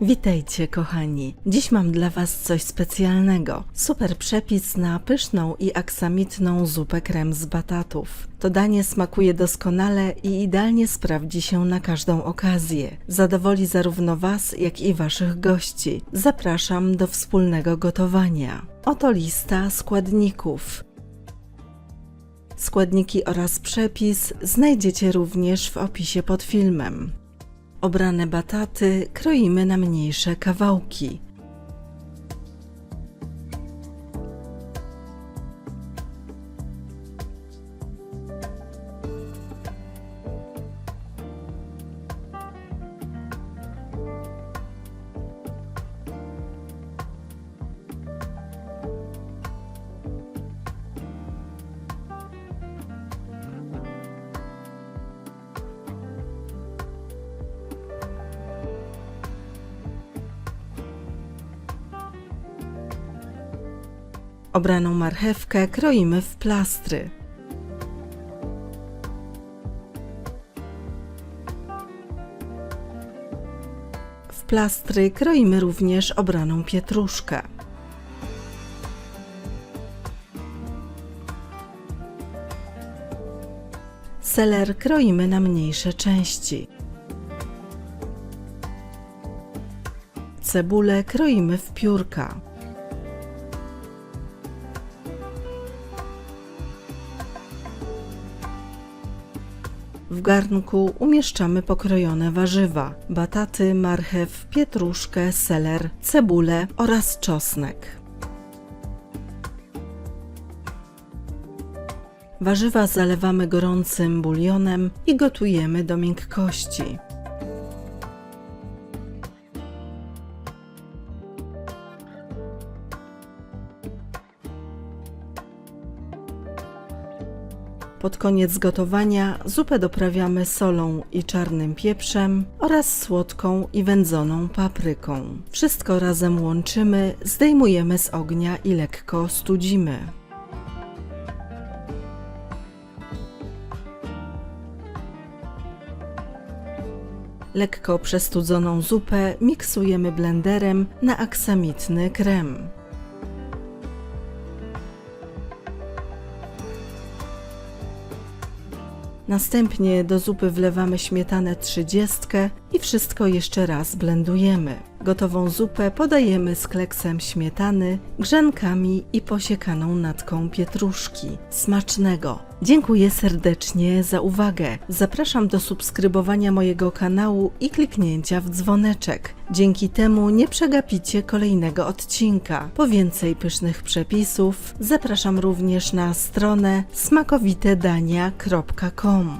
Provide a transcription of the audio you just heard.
Witajcie, kochani. Dziś mam dla Was coś specjalnego. Super przepis na pyszną i aksamitną zupę krem z batatów. To danie smakuje doskonale i idealnie sprawdzi się na każdą okazję. Zadowoli zarówno Was, jak i Waszych gości. Zapraszam do wspólnego gotowania. Oto lista składników. Składniki oraz przepis znajdziecie również w opisie pod filmem. Obrane bataty kroimy na mniejsze kawałki. Obraną marchewkę kroimy w plastry. W plastry kroimy również obraną pietruszkę. Seler kroimy na mniejsze części. Cebulę kroimy w piórka. W garnku umieszczamy pokrojone warzywa: bataty, marchew, pietruszkę, seler, cebulę oraz czosnek. Warzywa zalewamy gorącym bulionem i gotujemy do miękkości. Pod koniec gotowania zupę doprawiamy solą i czarnym pieprzem oraz słodką i wędzoną papryką. Wszystko razem łączymy, zdejmujemy z ognia i lekko studzimy. Lekko przestudzoną zupę miksujemy blenderem na aksamitny krem. Następnie do zupy wlewamy śmietanę trzydziestkę i wszystko jeszcze raz blendujemy. Gotową zupę podajemy z kleksem śmietany, grzankami i posiekaną natką pietruszki. Smacznego! Dziękuję serdecznie za uwagę. Zapraszam do subskrybowania mojego kanału i kliknięcia w dzwoneczek. Dzięki temu nie przegapicie kolejnego odcinka. Po więcej pysznych przepisów zapraszam również na stronę smakowitedania.com.